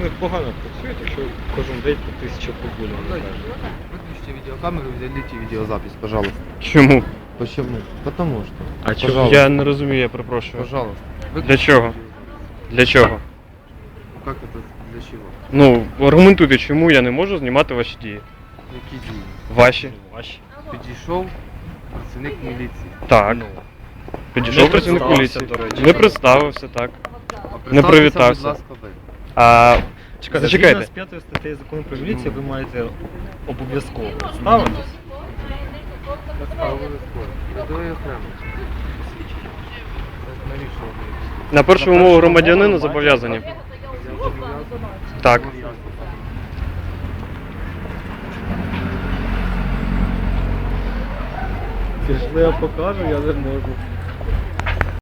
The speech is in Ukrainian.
непогано працюють, якщо кожен день по тисячі прогулів. Выключите видеокамеру и удалите видеозапись, пожалуйста. Чому? Почему? Потому что. А чого? Пожалуйста. Я не розумію, я перепрошую. Пожалуйста. Для чого? Для чого? Ну, Как это для чего? Ну, аргументуйте, чому я не можу знімати ваші дії. Які дії? Ваші. Ваші. Підійшов працівник міліції. Так. Ну. Підійшов Не працівник представився, поліції. до речі. Не представився, так. А Не представтеся, привітався. Будь ласка, ви. А Чекайте, згідно з п'ятою статтею закону про міліцію ви маєте обов'язково ви? На першу умову умову зобов'язані. Так. Пішли, я покажу, я не можу.